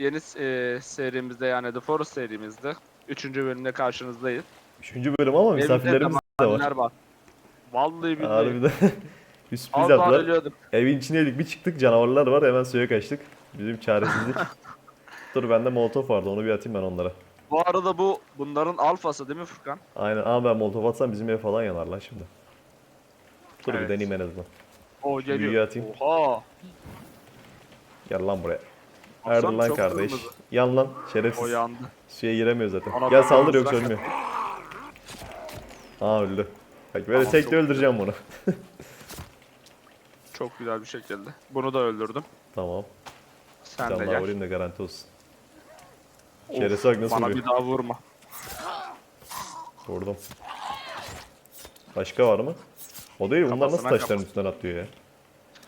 yeni e, serimizde yani The Forest serimizde. Üçüncü bölümde karşınızdayız. Üçüncü bölüm ama Evimizde misafirlerimiz de var. var. Vallahi billahi. Harbiden. bir sürpriz Az daha yaptılar. Evin içindeydik bir çıktık canavarlar var hemen suya kaçtık. Bizim çaresizlik. Dur bende molotof vardı onu bir atayım ben onlara. Bu arada bu bunların alfası değil mi Furkan? Aynen ama ben molotof atsam bizim ev falan yanar lan şimdi. Dur Evet. bir deneyeyim en azından. O Büyüğü geliyor. atayım. Oha. Gel lan buraya. Nerede lan kardeş? kırmızı. Yan lan O şerefsiz. yandı. Suya giremiyor zaten. Ana Gel saldır yoksa ölmüyor. Aa öldü. Bak böyle Tamam, tekle çok öldüreceğim bunu. Çok güzel bir şekilde. Bunu da öldürdüm. tamam. Sen Can de gel. vurayım da garanti olsun. Şerefsiz bak nasıl Bana vuruyor. bir daha vurma. Vurdum. Başka var mı? O değil bunlar nasıl taşların kafasına. üstünden atlıyor ya?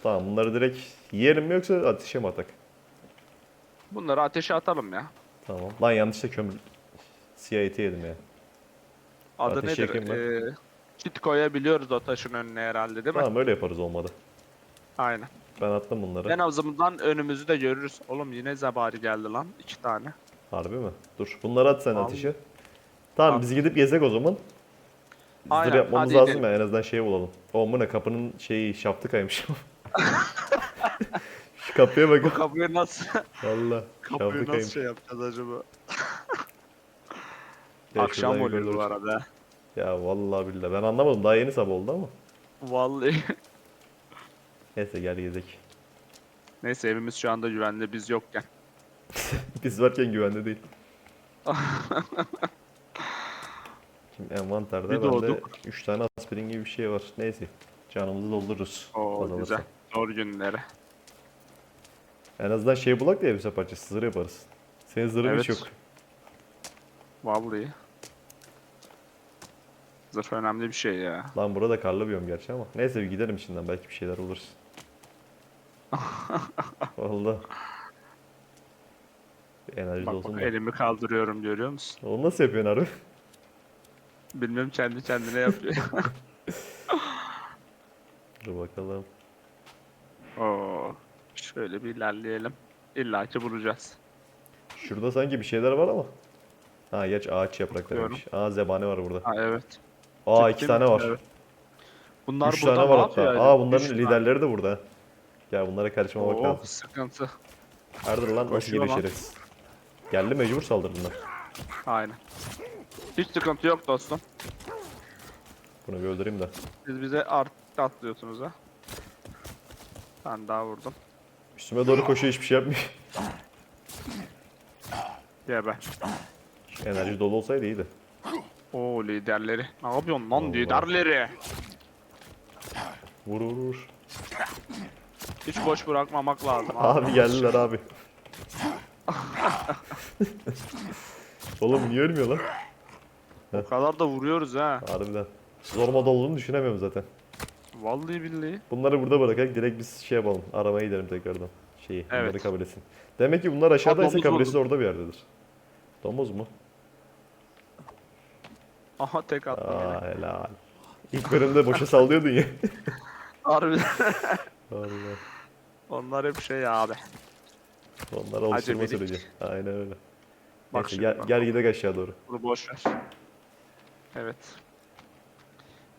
Tamam bunları direkt yiyelim mi yoksa ateşe mi atak? Bunları ateşe atalım ya. Tamam. Lan yanlışlıkla kömür... Eti yedim ya. Adı Ateş nedir? Ee, çit koyabiliyoruz o taşın önüne herhalde değil mi? Tamam öyle yaparız olmadı. Aynen. Ben attım bunları. En azından önümüzü de görürüz. Oğlum yine zebari geldi lan. iki tane. Harbi mi? Dur. Bunları at sen Al. ateşe. Tamam Al. biz gidip gezek o zaman. Zır Aynen, yapmamız hadi lazım gidelim. ya en azından şey bulalım. O bu ne kapının şeyi şaftı kaymış. Şu kapıya bakın. Bu kapıyı nasıl Valla kapıyı nasıl şey yapacağız acaba? Ya Akşam şuradan oluyor yukarı bu doğru. arada. Ya vallahi billahi ben anlamadım daha yeni sabah oldu ama. Vallahi. Neyse gel gezek. Neyse evimiz şu anda güvende biz yokken. Biz varken güvende değil. Şimdi envanterde Bir bende doğduk. 3 tane aspirin gibi bir şey var. Neyse canımızı doldururuz. Oo azalırsa. güzel. Zor günleri. En azından şey bulak da elbise parçası zırh yaparız. Senin zırhın hiç Evet. yok. Vallahi. Zırh önemli bir şey ya. Lan burada karlı biyom gerçi ama. Neyse bir gidelim içinden belki bir şeyler buluruz. Valla. Bir Enerji Bak olsun bak da. elimi kaldırıyorum görüyor musun? Onu nasıl yapıyorsun harbi? Bilmem kendi kendine yapıyor. Dur bakalım. Oo. Şöyle bir ilerleyelim. İlla ki bulacağız. Şurada sanki bir şeyler var ama. Ha geç ağaç yapraklarıymış. Aa zebani var burada. Ha evet. Aa Ciddi iki tane var. Evet. Bunlar Üç burada tane ne var hatta. acaba? Aa bunların Üç tane. liderleri de burada. Ya bunlara karışmamak Oo, lazım. sıkıntı. Erdir lan nasıl geliyor şerefsiz. Geldi mecbur saldırdılar. Aynen. Hiç sıkıntı yok dostum. Bunu bir öldüreyim de. Siz bize artık atlıyorsunuz ha. Ben daha vurdum. Üstüme doğru koşuyor hiçbir şey yapmıyor. Geber. Enerji dolu olsaydı iyiydi. Oo liderleri. Ne yapıyorsun lan Allah. liderleri? Vur vur vur. Hiç boş bırakmamak lazım. Abi geldiler abi. Oğlum niye ölmüyor lan? O kadar da vuruyoruz ha. Harbiden. Zor mod olduğunu düşünemiyorum zaten. Vallahi billahi. Bunları burada bırakarak direkt biz şey yapalım. Aramaya gidelim tekrardan. Şeyi, bunları Evet. kabul etsin. Demek ki bunlar aşağıdaysa kabilesi orada bir yerdedir. Domuz mu? Aha tek attım yine. Aa helal. İlk bölümde boşa sallıyordun ya. Harbiden. Allah. Onlar hep şey abi. Onlara alıştırma süreci. Aynen öyle. Bak Neyse, gel, bak. gel gidelim aşağı doğru. Bunu boş ver. Evet.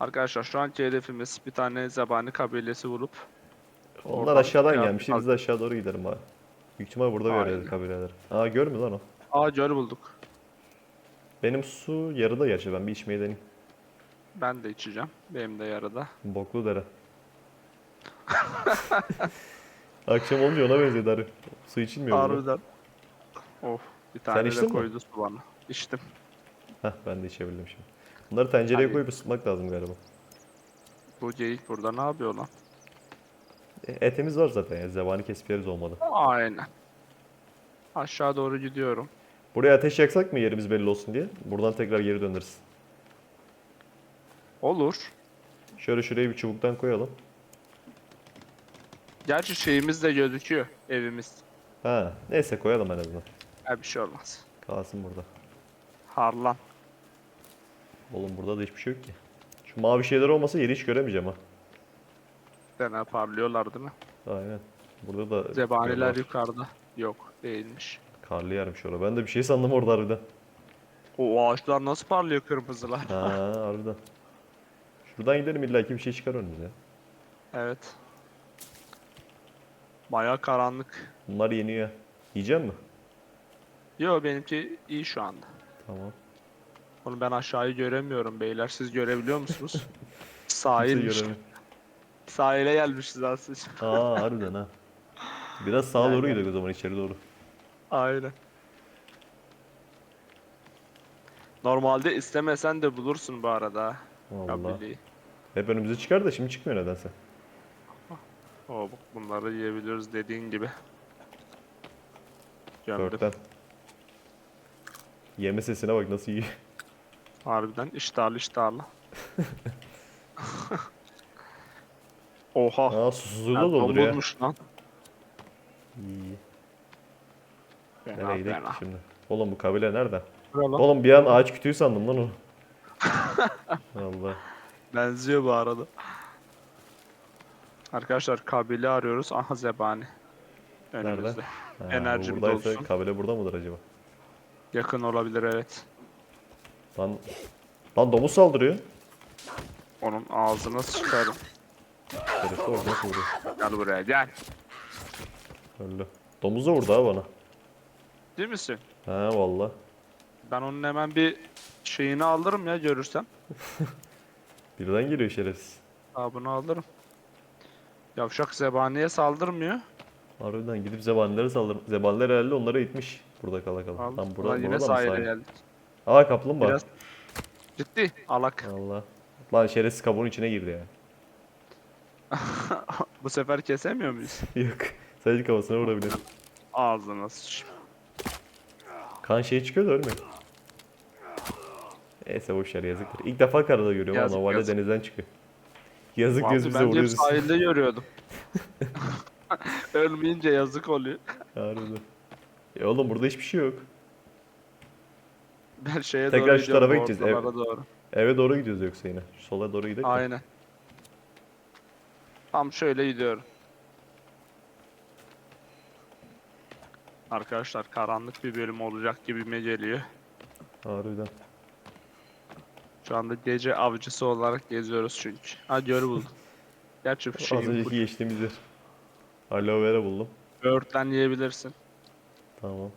Arkadaşlar şu anki hedefimiz bir tane zebani kabilesi bulup Onlar aşağıdan gelmişti. Biz de aşağı doğru gidelim abi. Büyük ihtimal burada Aynen. yerdedir kabileler. Aa görmüyor lan o. Aa göl bulduk. Benim su yarıda gerçi ben bir içmeyi deneyim. Ben de içeceğim. Benim de yarıda. Boklu dere. Akşam olunca ona benziyor Darı. Su içilmiyor burada. Harbiden. Of. Bir tane içtin de mi? koydu su bana. İçtim. Heh ben de içebildim şimdi. Bunları tencereye koyup ısıtmak lazım galiba. Bu geyik burada ne yapıyor lan? E, etimiz var zaten ya. Zebani kesip yeriz olmadı. Aynen. Aşağı doğru gidiyorum. Buraya ateş yaksak mı yerimiz belli olsun diye? Buradan tekrar geri döneriz. Olur. Şöyle şuraya bir çubuktan koyalım. Gerçi şeyimiz de gözüküyor. Evimiz. Ha, neyse koyalım en azından. Ha bir şey olmaz. Kalsın burada. Harlan. Oğlum burada da hiçbir şey yok ki. Şu mavi şeyler olmasa yeri hiç göremeyeceğim ha. Dene parlıyorlar değil mi? Aynen. Burada da Zebaniler yukarıda. Yok değilmiş. Karlı yermiş orada. Ben de bir şey sandım orada harbiden. O ağaçlar nasıl parlıyor kırmızılar. Ha harbiden. Şuradan gidelim illa ki bir şey çıkar önümüze. Evet. Baya karanlık. Bunlar yeniyor. Yiyecek mi? Yo benimki iyi şu anda. Tamam. Onu ben aşağıyı göremiyorum beyler. Siz görebiliyor musunuz? Göremiyor. Sahile gelmişiz aslında. Aa harbiden ha. Biraz sağa doğru Yani. gidelim o zaman içeri doğru. Aynen. Normalde istemesen de bulursun bu arada. Vallahi. Kabileyi. Hep önümüze çıkar da şimdi çıkmıyor nedense. Bak bunları yiyebiliyoruz dediğin gibi. Gömdüm. Dörtten. Yeme sesine bak nasıl yiyor. Harbiden iştahlı iştahlı. Oha. Aa susuzluğu da dolduruyor. ya. bulmuş lan. İyi. Fena, Nereye gidelim fena. şimdi? Oğlum bu kabile nerede? Bura lan. Oğlum bir an ağaç kütüğü sandım lan onu. Allah. Benziyor bu arada. Arkadaşlar kabile arıyoruz. Aha zebani. Önümüzde. Ha, Enerji bu bir buradaysa dolsun. kabile burada mıdır acaba? Yakın olabilir evet. Lan, lan domuz saldırıyor. Onun ağzına sıçarım. Şerefli orada vuruyor? Gel buraya gel. Öldü. Domuz da vurdu ha bana. Değil misin? Ha valla. Ben onun hemen bir şeyini alırım ya görürsem. Birden geliyor şerefsiz. Aa bunu alırım. Yavşak zebaniye saldırmıyor. Harbiden gidip zebanilere saldır. Zebaniler herhalde onları itmiş. Burada kala kala. Al. Lan burada, yine sahile sahil? geldik. Aa kaplumbağa. Biraz ciddi alak. Allah. Lan şerefsiz kabuğun içine girdi ya. Bu sefer kesemiyor muyuz? Yok. Sadece kafasına vurabilir. Ağzına sıç. Kan şey çıkıyor da ölmüyor. Neyse boş ver yazıktır. İlk defa karada görüyorum Yazık, ama yazık. denizden çıkıyor. Yazık diyoruz bize ben vuruyoruz. sahilde görüyordum. Ölmeyince yazık oluyor. Harbiden. E oğlum burada hiçbir şey yok. Ben şeye Tekrar doğru şu gidiyorum, tarafa gideceğiz, ev- ortalara doğru. Eve doğru gidiyoruz yoksa yine. Şu sola doğru gidelim. Aynen. Tam şöyle gidiyorum. Arkadaşlar karanlık bir bölüm olacak gibime geliyor. Harbiden. Şu anda gece avcısı olarak geziyoruz çünkü. Ha gör buldum. Gerçi Az şeyi önceki geçtiğimiz yer. Aloe vera buldum. böğürtlen yiyebilirsin. Tamam.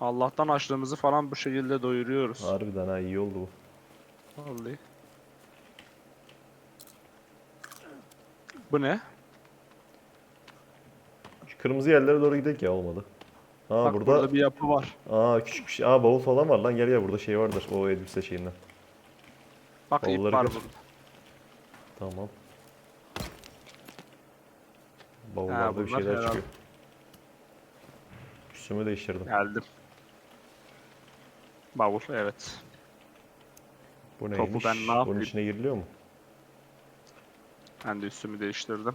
Allah'tan açlığımızı falan bu şekilde doyuruyoruz. Harbiden ha iyi oldu bu. Vallahi. Bu ne? Şu kırmızı yerlere doğru gidelim ya olmadı. Aa Bak burada, burada bir yapı var. aa küçük bir şey. Aa bavul falan var lan gel gel burada şey vardır o elbise şeyinden. Bak ip Kolları var gör. burada. Tamam. Bavullarda bir bunlar şeyler herhalde. çıkıyor. Üstümü değiştirdim. Geldim. Bavul evet. Bu Topu neymiş? ben ne Bunun yapayım? içine giriliyor mu? Ben de üstümü değiştirdim.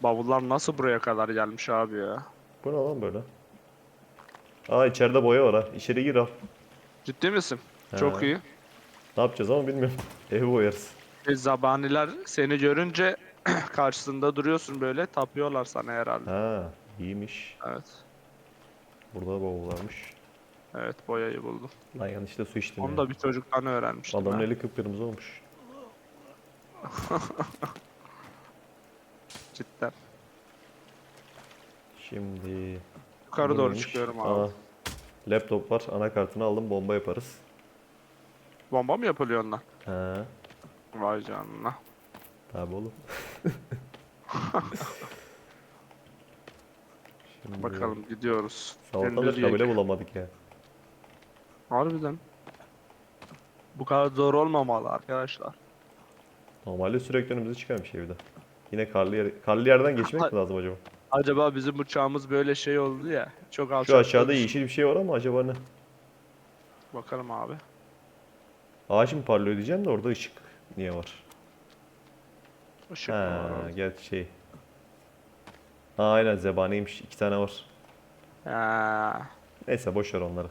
Bavullar nasıl buraya kadar gelmiş abi ya? Bu ne lan böyle? Aa içeride boya var ha. İçeri gir al. Ciddi misin? Çok He. iyi. Ne yapacağız ama bilmiyorum. Evi boyarız. E, zabaniler seni görünce karşısında duruyorsun böyle tapıyorlar sana herhalde. Ha iyiymiş. Evet. Burada bavul varmış. Evet boyayı buldum. Lan yanlışlıkla su içtim Onu ya. da bir çocuktan öğrenmiştim. Adamın ha. eli kıpkırmızı olmuş. Cidden. Şimdi... Yukarı doğru neymiş? çıkıyorum abi. Aa, laptop var. Anakartını aldım. Bomba yaparız. Bomba mı yapılıyor ondan? Ha. Vay canına. Tabi oğlum. Şimdi Bakalım gidiyoruz. Kendileri kabile bulamadık ya. Harbiden. Bu kadar zor olmamalı arkadaşlar. Normalde sürekli önümüze çıkan bir şey bir de. Yine karlı, yer, karlı yerden geçmek mi lazım acaba? Acaba bizim uçağımız böyle şey oldu ya. Çok alçak. Şu aşağıda yeşil bir şey var ama acaba ne? Bakalım abi. Ağaç mı parlıyor diyeceğim de orada ışık niye var? Işık mı Ha, var gel şey. Ha, aynen zebaniymiş. iki tane var. Ha. Neyse boş ver onları.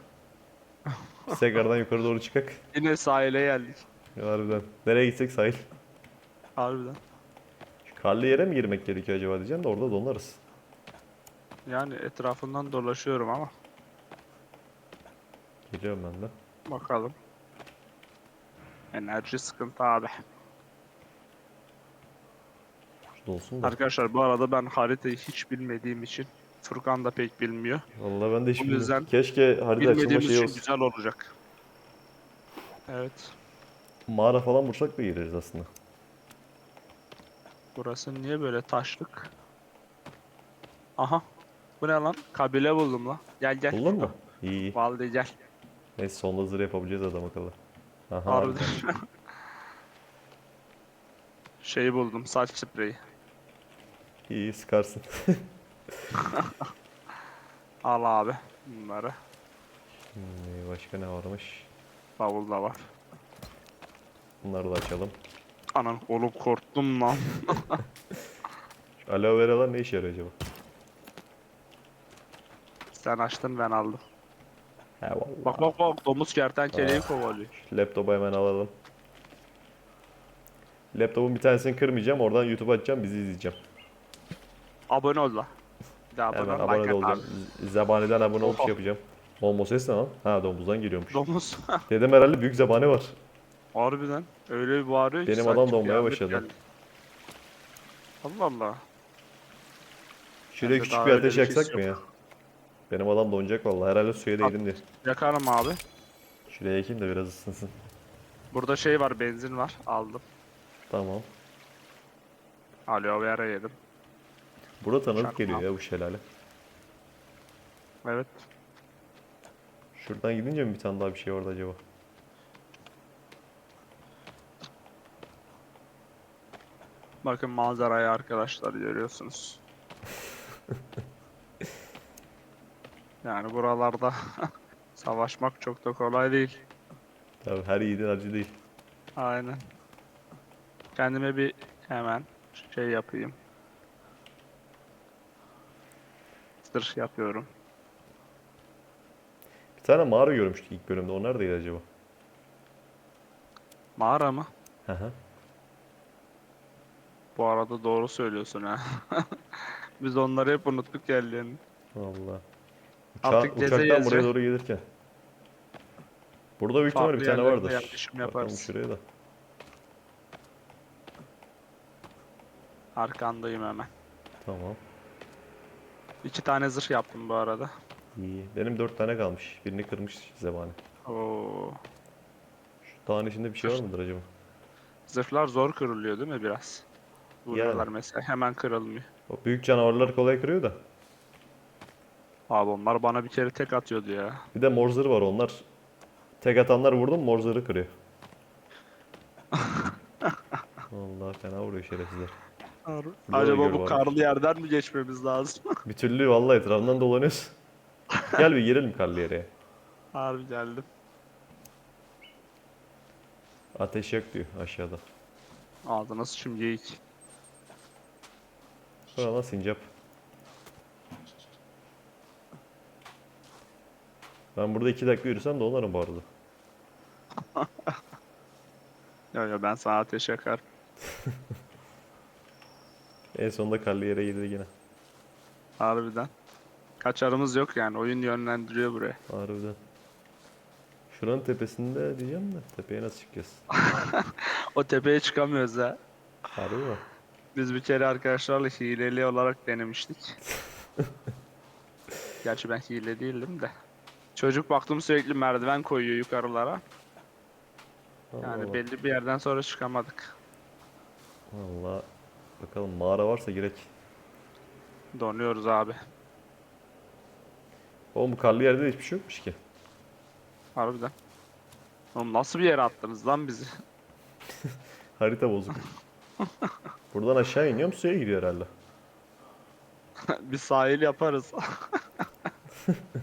Biz tekrardan yukarı doğru çıkak. Yine sahile geldik. Harbiden. Nereye gitsek sahil. Harbiden. Şu karlı yere mi girmek gerekiyor acaba diyeceğim de orada donarız. Yani etrafından dolaşıyorum ama. Geliyorum ben de. Bakalım. Enerji sıkıntı abi. Şurada olsun da. Arkadaşlar bu arada ben haritayı hiç bilmediğim için Furkan da pek bilmiyor. Vallahi ben de hiç Bu bilmiyorum. Keşke harita açılma Bilmediğimiz şeyi için güzel olacak. Evet. Mağara falan bulsak da gireriz aslında. Burası niye böyle taşlık? Aha. Bu ne lan? Kabile buldum lan. Gel gel. Buldun mu? İyi iyi. Vallahi gel. Neyse sonunda zırh yapabileceğiz adam akıllı. Aha Harbiden. harbiden. Şeyi buldum. Saç spreyi. İyi iyi sıkarsın. Al abi. Bunları. Hmm, başka ne varmış? Bavulda var. Bunları da açalım. Anan oğlum korktum lan. Şu aloe veralar ne işe yarıyor acaba? Sen açtın ben aldım. He vallahi. Bak bak bak domuz kertenkeleyi Ah. kovalıyor. Laptopu hemen alalım. Laptopun bir tanesini kırmayacağım. Oradan YouTube açacağım. Bizi izleyeceğim. Abone ol la. Bir abone Hemen abone like olacağım. abi. Z- Zabaniden abone olup şey yapacağım. Olmo ses ne lan? Ha domuzdan geliyormuş. Domuz. Dedim herhalde büyük zabane var. Harbiden. Öyle bir bağırıyor Benim adam donmaya başladı. geldi. Allah Allah. Şuraya küçük daha bir ateş bir yaksak mı ya? Benim adam donacak vallahi. Herhalde suya değdim diye. Yakarım abi. Şuraya yakayım da biraz ısınsın. Burada şey var benzin var. Aldım. Tamam. Aloe vera yedim. Burada tanıdık Şarkı geliyor ya bu şelale. Evet. Şuradan gidince mi bir tane daha bir şey vardı acaba? Bakın manzarayı arkadaşlar görüyorsunuz. yani buralarda savaşmak çok da kolay değil. Tabii her yiğidin harcı değil. Aynen. Kendime bir hemen şey yapayım. Sır yapıyorum. Bir tane mağara görmüştük ilk bölümde. O neredeydi acaba? Mağara mı? Hı hı. Bu arada doğru söylüyorsun ha. Biz onları hep unuttuk yerlerini. Valla. Artık Uça- Deze uçaktan buraya doğru gelirken. Burada büyük ihtimalle bir tane yerlerde vardır. yerleşim Bakalım yaparız. şuraya da. Arkandayım hemen. Tamam. İki tane zırh yaptım bu arada. İyi. Benim dört tane kalmış. Birini kırmış zebani. Oo. Şu dağın içinde bir şey var mıdır acaba? Zırhlar zor kırılıyor değil mi biraz? Vuruyorlar mesela hemen kırılmıyor. O büyük canavarlar kolay kırıyor da. Abi onlar bana bir kere tek atıyordu ya. Bir de mor zırh var onlar. Tek atanlar vurdum mor zırhı kırıyor. Vallahi fena vuruyor şerefsizler. Burada Acaba bu karlı yerden mi geçmemiz lazım? Bir türlü vallahi etrafından dolanıyoruz. Gel bir girelim karlı yere. Harbi geldim. Ateş yok diyor aşağıda. Ağzına sıçım geyik. Sonra lan sincap. Ben burada iki dakika yürüsem de onarım bu arada. Ya ya ben sana ateş yakar. En sonunda karlı yere girdi yine. Harbiden. Kaçarımız yok yani oyun yönlendiriyor buraya. Harbiden. Şuranın tepesinde diyeceğim de tepeye nasıl çıkacağız? O tepeye çıkamıyoruz ha. Harbi mi? Biz bir kere arkadaşlarla hileli olarak denemiştik. Gerçi ben hile değildim de. Çocuk baktım sürekli merdiven koyuyor yukarılara. Allah Yani Allah. belli bir yerden sonra çıkamadık. Valla. Bakalım mağara varsa girek. Donuyoruz abi. Oğlum bu karlı yerde de hiçbir şey yokmuş ki. Harbiden. Oğlum nasıl bir yere attınız lan bizi? Harita bozuk. Buradan aşağı iniyorum suya gidiyor herhalde. bir sahil yaparız.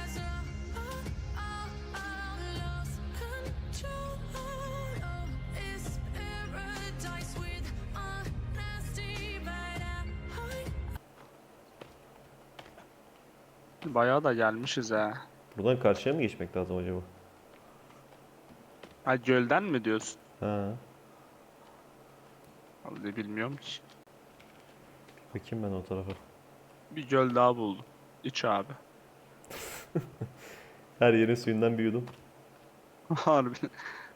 Bayağı da gelmişiz ha. Buradan karşıya mı geçmek lazım acaba? Ha gölden mi diyorsun? Ha. Vallahi bilmiyorum ki. Bakayım ben o tarafa. Bir göl daha buldum. İç abi. Her yerin suyundan bir yudum. Harbi.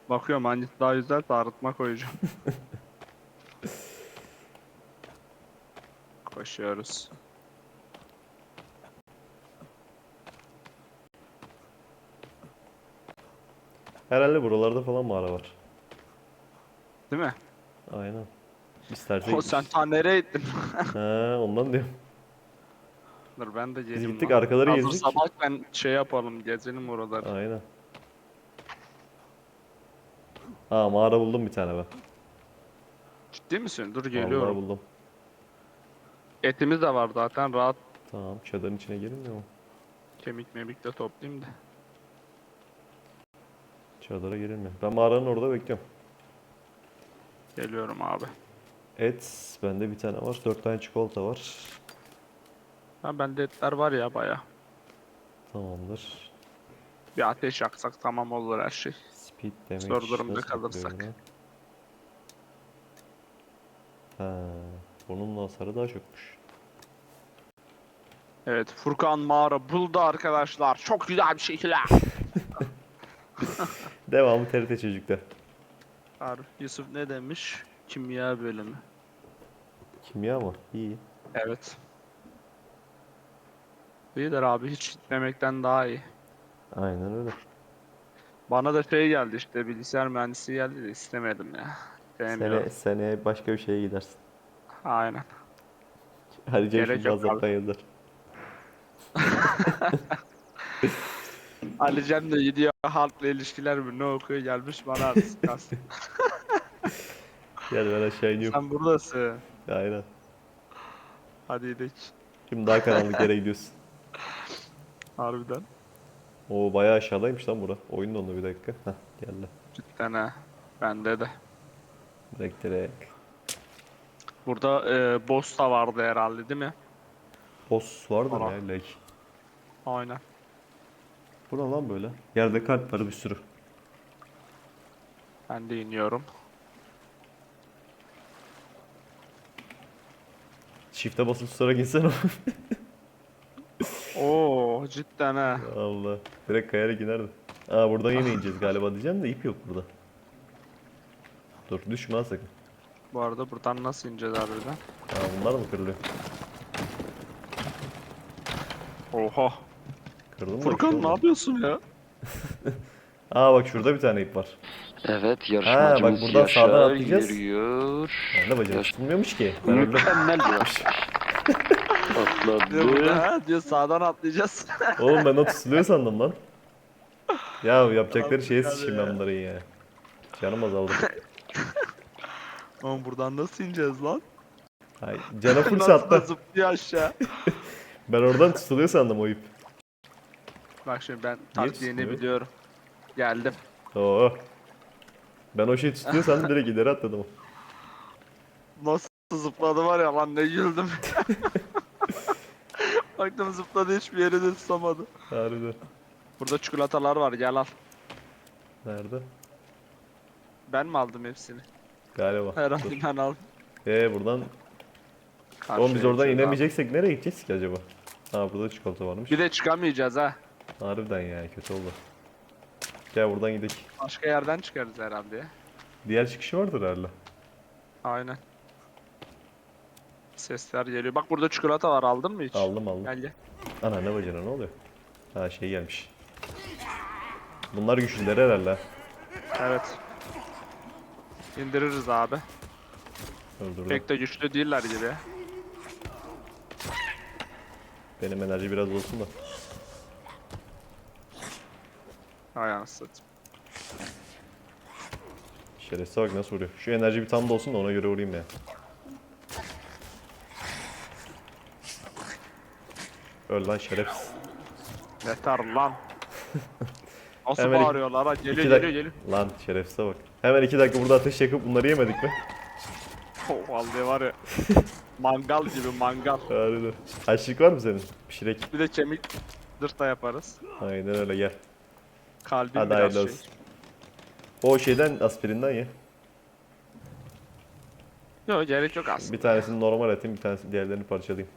Bakıyorum hangisi daha güzel arıtma koyacağım. Koşuyoruz. Herhalde buralarda falan mağara var. Değil mi? Aynen. İstersek... O sen ta nereye gittin? Ha, ondan diyorum. Dur ben de geleyim. gittik, lan. arkaları Hazır gezdik. sabah ben şey yapalım gezelim oraları. Aynen. Aa mağara buldum bir tane ben. Ciddi misin? Dur Vallahi geliyorum. buldum. Etimiz de var zaten rahat Tamam çadırın içine girilmiyor mu? kemik memik de toplayayım da. Çadıra girilmiyor. Ben mağaranın orada bekliyorum. Geliyorum abi. Et bende bir tane var. Dört tane çikolata var. Ha bende etler var ya baya. Tamamdır. Bir ateş yaksak tamam olur her şey. Speed demek Zor durumda kalırsak. Ha, bunun hasarı daha çokmuş. Evet Furkan mağara buldu arkadaşlar. Çok güzel bir şekilde. Devamı TRT çocukta. Arif Yusuf ne demiş? Kimya bölümü. Kimya mı? İyi. Evet. İyidir abi hiç gitmemekten daha iyi. Aynen öyle. Bana da şey geldi işte bilgisayar mühendisi geldi de istemedim ya. Sevmiyorum. Sene, seneye başka bir şeye gidersin. Aynen. Hadi Gerek şimdi yok abi. Yazar. Ali Cem de gidiyor halkla ilişkiler mi ne okuyor gelmiş bana. Gel ben aşağı iniyorum. Sen buradasın. Aynen. Hadi gidelim. Şimdi daha karanlık yere gidiyorsun. Harbiden. Oo bayağı aşağıdaymış lan bura. Oyun dondu bir dakika. Heh geldi. Cidden ha. Bende de. Direkt direkt. Burada e, boss da vardı herhalde değil mi? Boss vardır Ara. ya like. Aynen. Bu ne lan böyle? Yerde kalp var bir sürü. Ben de iniyorum. Shift'e basıp tutarak insene. Oo cidden ha. Allah. Direkt kayarak inerdi. Aa buradan yine ineceğiz galiba diyeceğim de ip yok burada. Dur düşme sakın. Bu arada buradan nasıl ineceğiz harbiden? Aa bunlar mı kırılıyor? Oha. Kırdım Furkan ne yapıyorsun ya? Aa bak şurada bir tane ip var. Evet yarışmacımız buradan sağdan Yaşar atlayacağız. yürüyor. Ben de bacak Yaş- tutulmuyormuş ki. Ben öyle... Mükemmel bir yarış. Diyor, Atladı. ha, diyor sağdan atlayacağız. Oğlum ben o tutuluyor sandım lan. Ya yapacakları şeye sıçayım ben bunların ya. Canım azaldı. Oğlum buradan nasıl ineceğiz lan? Ay, cana full Nasıl da sattı. zıplıyor aşağı. Ben oradan tutuluyor sandım o ip. Bak şimdi ben taktiğini biliyorum. Geldim. Oo. Ben o şey tutuyor sandım direkt ileri atladım. Nasıl zıpladı var ya lan ne güldüm. Baktım zıpladı hiçbir yere de tutamadı. Harbiden. Burada çikolatalar var gel al. Nerede? Ben mi aldım hepsini? Galiba. Herhalde ben aldım. Ee buradan... Karşıya Oğlum biz oradan geçiyoruz abi. inemeyeceksek nereye gideceğiz ki acaba? Ha burada çikolata varmış. Bir de çıkamayacağız ha. Harbiden ya kötü oldu. Gel buradan gidelim. Başka yerden çıkarız herhalde. Diğer çıkışı vardır herhalde. Aynen. Sesler geliyor. Bak burada çikolata var aldın mı hiç? Aldım aldım. Gel gel. Ana ne bacana ne oluyor? Ha şey gelmiş. Bunlar güçlüler herhalde. Evet. İndiririz abi. Öldürdüm. Pek de güçlü değiller gibi. Benim enerji biraz olsun da. Hay anasını. Şerefsiz bak nasıl vuruyor. Şu enerji bir tam da olsun da ona göre vurayım ya. Öl lan şerefsiz. Yeter lan. Nasıl Hemen iki- bağırıyorlar ha? Geliyor İki geliyor dak- geliyor. Lan şerefsize bak. Hemen iki dakika burada ateş yakıp bunları yemedik mi? Oh, vallahi var ya. mangal gibi mangal. Harbiden. Açlık var mı senin? Pişirek. Bir de kemik zırta yaparız. Aynen öyle gel. Kalbim Hadi biraz hayırlı şey. olsun. O şeyden aspirinden ye. Yok gerek yok aslında. Bir tanesini normal atayım, bir tanesini diğerlerini parçalayayım.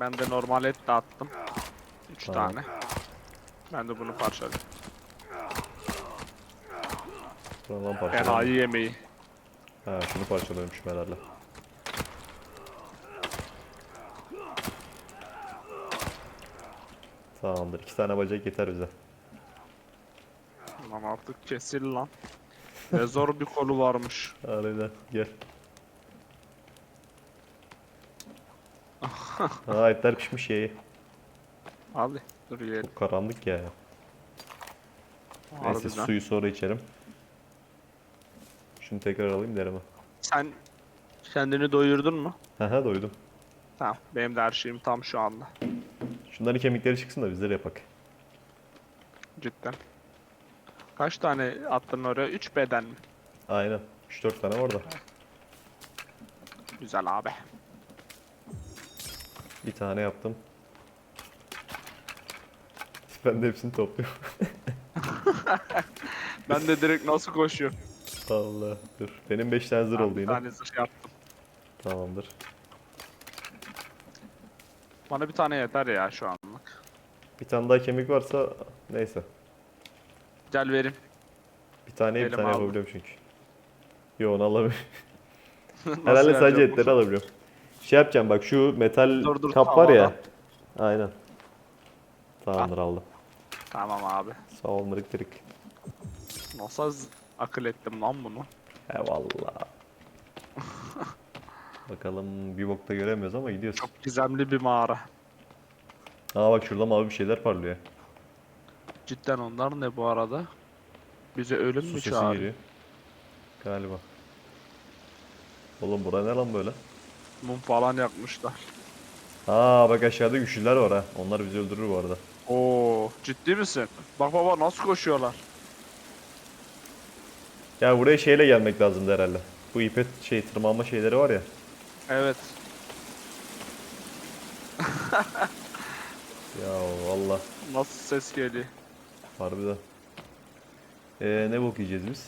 Ben de normal et dağıttım. 3 Tamam. tane. Ben de bunu parçaladım. Buradan parçalayayım. Enayi yemeği. Ha şunu parçalıyormuşum herhalde. Tamamdır. iki tane bacak yeter bize. Lan artık kesil lan. Ne zor bir kolu varmış. Harbiden gel. Aa etler pişmiş ye. ye. Hadi dur yiyelim. Çok karanlık ya. Neyse Harbiden. suyu sonra içerim. Şunu tekrar alayım derim. Sen kendini doyurdun mu? Haha doydum. Tamam. Benim de her şeyim tam şu anda. Şunların kemikleri çıksın da bizleri yapak. Cidden. Kaç tane attın oraya? 3 beden mi? Aynen. 3-4 tane var da. Güzel abi. Bir tane yaptım. Ben de hepsini topluyorum. Ben de direkt nasıl koşuyorum? Allah dur. Benim 5 tane zırh oldu Bir yine. tane zırh yaptım. Tamamdır. Bana bir tane yeter ya şu anlık. Bir tane daha kemik varsa neyse. Gel vereyim. Bir tane bir tane aldım. yapabiliyorum çünkü. Yo onu alamıyorum. Herhalde sadece etleri alabiliyorum. Şey yapacağım bak şu metal Dur, dur, kap tamam, var ya. adam. Aynen. Tamamdır aldım. Tamam abi. Sağ ol mırık kırık. Nasıl akıl ettim lan bunu? Eyvallah. Bakalım bir bokta göremiyoruz ama gidiyoruz. Çok gizemli bir mağara. Aa bak şurada mavi bir şeyler parlıyor. Cidden onlar ne bu arada? Bize ölüm Su mü sesi çağırıyor? geliyor. Galiba. Oğlum bura ne lan böyle? Mum falan yakmışlar. Aa bak aşağıda güçlüler var ha. Onlar bizi öldürür bu arada. Oo, ciddi misin? Bak baba nasıl koşuyorlar? Ya buraya şeyle gelmek lazım herhalde. Bu ipe şey tırmanma şeyleri var ya. Evet. Ya valla Nasıl ses geliyor? harbiden. Ee, ne bok yiyeceğiz biz?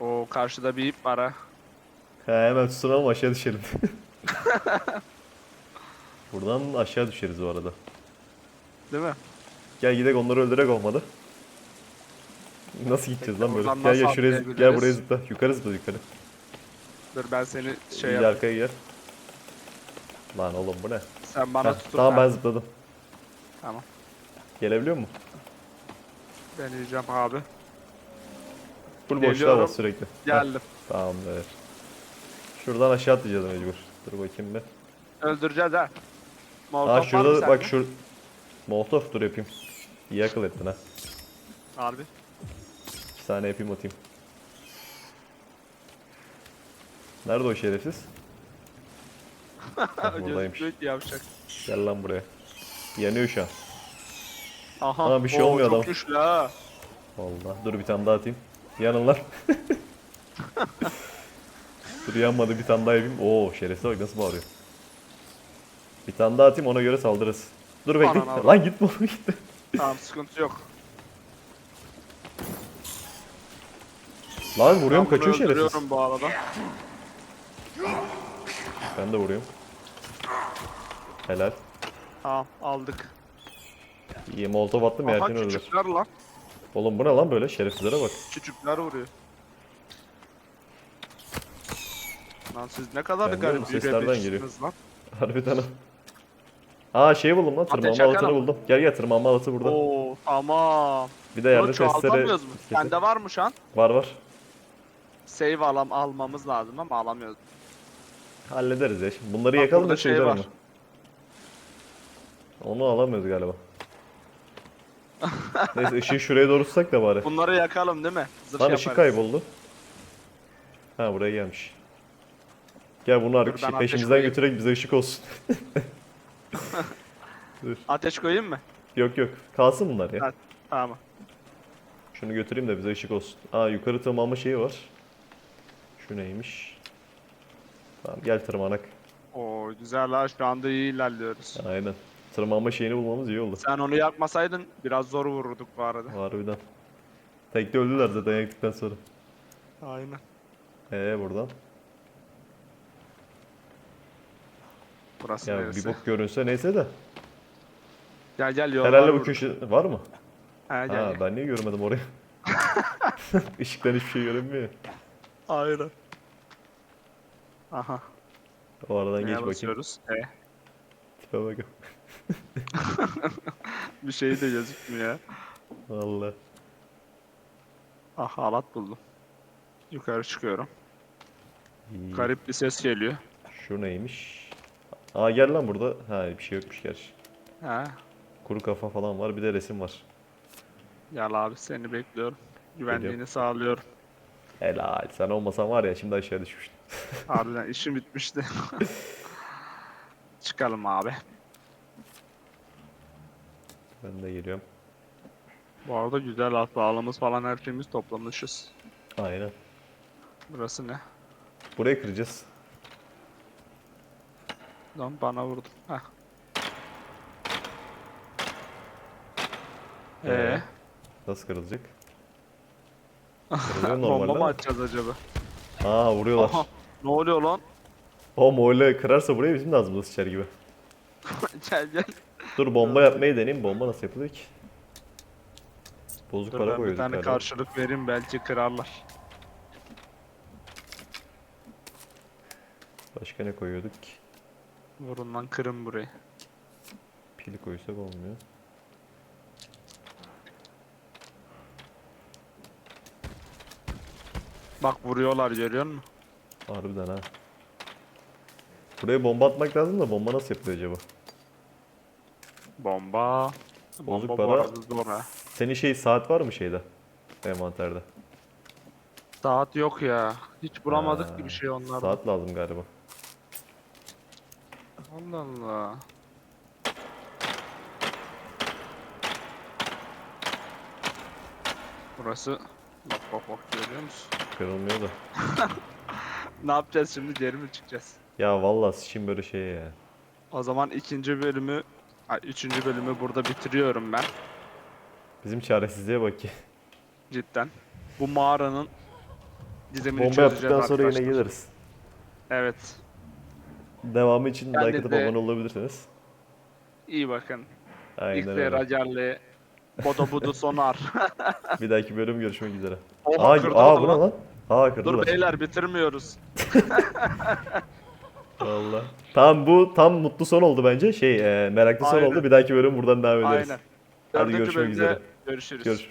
O karşıda bir ip var ha. He hemen tutunalım aşağı düşelim. Buradan aşağı düşeriz bu arada. Değil mi? Gel gidelim onları öldürek olmadı. Nasıl gideceğiz lan böyle? Gel gel nasıl şuraya zıp- gel atlayabiliriz? buraya zıpla. Yukarı zıpla yukarı. Dur ben seni şey İyice yap. arkaya gel. Lan oğlum bu ne? Sen bana Heh, tutur. tamam ben zıpladım. Tamam. Gelebiliyor mu? Deneyeceğim abi. Full boşluğa Geliyorum. bas sürekli. Heh, Geldim. Tamamdır. Şuradan aşağı atlayacağız mecbur. Dur bakayım bir. Öldüreceğiz ha. Aa Molotov var mı şurada bak sende? şur... Molotov dur yapayım. İyi akıl ettin ha. Harbi. İki tane yapayım atayım. Nerede o şerefsiz? Hah, buradaymış. Yavşak. Gel lan buraya. Yanıyor şu an. Aha. Aa, bir şey oo, olmuyor çok adam. güçlü ha. Vallahi. Dur bir tane daha atayım. Yanın lan. Dur yanmadı bir tane daha yapayım. Oo şerefsiz bak nasıl bağırıyor. Bir tane daha atayım ona göre saldırırız. Dur bekle. Lan gitme oğlum gitme. Tamam sıkıntı yok. Lan vuruyorum Ben bunu kaçıyor şerefsiz. öldürüyorum bu arada. Ben de vuruyorum. Helal. Tamam aldık. İyi molotov attım ya Aha erken küçükler lan. Oğlum bu ne lan böyle şerefsizlere bak. Küçükler vuruyor. Lan siz ne kadar Ben diyorum, garip bu seslerden yürüyebilirsiniz lan. Harbiden ha. Aa şey buldum lan tırmanma yakan alatını ama. buldum. Gel gel tırmanma alatı burada. Oo tamam. Bir de yerde testere çoğaltamıyoruz mu? Sende var mı şu an? Var var. save alam almamız lazım ama alamıyoruz. Hallederiz ya. Şimdi bunları Bak yakalım burada da şey şeyler var. ama. Onu alamıyoruz galiba. Neyse ışığı şuraya doğru tutsak da bari. Bunları yakalım değil mi? Zırh Lan yaparız. ışık kayboldu. Ha buraya gelmiş. Gel bunu Dur, artık ben ateş peşimizden koyayım. götürerek bize ışık olsun. Dur. Ateş koyayım mı? Yok yok. Kalsın bunlar ya. Ha. Tamam. Şunu götüreyim de bize ışık olsun. Aa yukarı tırmanma şeyi var. Şu neymiş? Tamam gel tırmanak. Oo güzel ha şu anda iyi ilerliyoruz. Aynen. Tırmanma şeyini bulmamız iyi oldu. Sen onu yakmasaydın biraz zor vururduk bu arada. Harbiden. Tekte öldüler zaten yaktıktan sonra. Aynen. Ee buradan. Burası Ya neresi? bir bok görünse neyse de. Gel gel yollar Herhalde bu burada. köşe var mı? Ha, gel, Ha gel. ben niye görmedim orayı? Işıktan hiçbir şey görünmüyor. Aynen. Aha. O aradan geç Neye bakayım. basıyoruz? E. Tipe bak. Bir şey de gözükmüyor. Valla. Ah halat buldum. Yukarı çıkıyorum. İyi. Garip bir ses geliyor. Şu neymiş? Aa gel lan burada. Ha bir şey yokmuş gerçi. Ha. Kuru kafa falan var bir de resim var. Gel abi seni bekliyorum. Güvenliğini sağlıyorum. Helal. Sen olmasan var ya şimdi aşağı düşmüştün. Harbiden işim bitmişti. Çıkalım abi. Ben de geliyorum. Bu arada güzel at bağlamız falan her şeyimiz toplamışız. Aynen. Burası ne? Burayı kıracağız. Lan bana vurdun. Heh. Ee? Ee, Nasıl kırılacak? Kırılıyor bomba mı atacağız acaba? Aa vuruyorlar. Aha, ne oluyor lan? O öyle kırarsa buraya bizim de ağzımıza sıçar gibi. gel gel. Dur bomba yapmayı deneyeyim. Bomba nasıl yapılıyor ki? Bozuk Dur para ben bir tane galiba. karşılık vereyim belki kırarlar. Başka ne koyuyorduk ki? Vurun lan kırın burayı. Pil koysak olmuyor. Bak vuruyorlar görüyor musun? Harbiden ha. Buraya bomba atmak lazım da bomba nasıl yapılıyor acaba? Bomba. Bozuk Bomba bu para. arada zor ha. Senin şey saat var mı şeyde? Envanterde. Saat yok ya. Hiç bulamadık Ha, ki bir şey onlardan. Saat lazım galiba. Allah Allah. Burası bak bak bak görüyor musun? Kırılmıyor da. Ne yapacağız şimdi geri mi çıkacağız? Ya vallahi sıçayım böyle şeye ya. O zaman ikinci bölümü, ay, üçüncü bölümü burada bitiriyorum ben Bizim çaresizliğe bak ya. cidden. Bu mağaranın gizemini Bomba çözeceğiz yaptıktan sonra yine arkadaşlar. geliriz. Evet. Devamı için Ben like de atıp abone olabilirsiniz. iyi bakın. Aynen İlk öyle. Racarlı, Bodo Budu Sonar. Bir dahaki bölüm görüşmek üzere. Oha Aa, kırdılar aa bu ne lan. Aa Dur kırdılar. beyler bitirmiyoruz. Valla. Tamam bu tam mutlu son oldu bence. Şey e, meraklı son Aynen. oldu. Bir dahaki bölüm buradan devam ederiz. Aynen. Hadi Dördüncü görüşmek bölümde üzere. Görüşürüz. Görüş.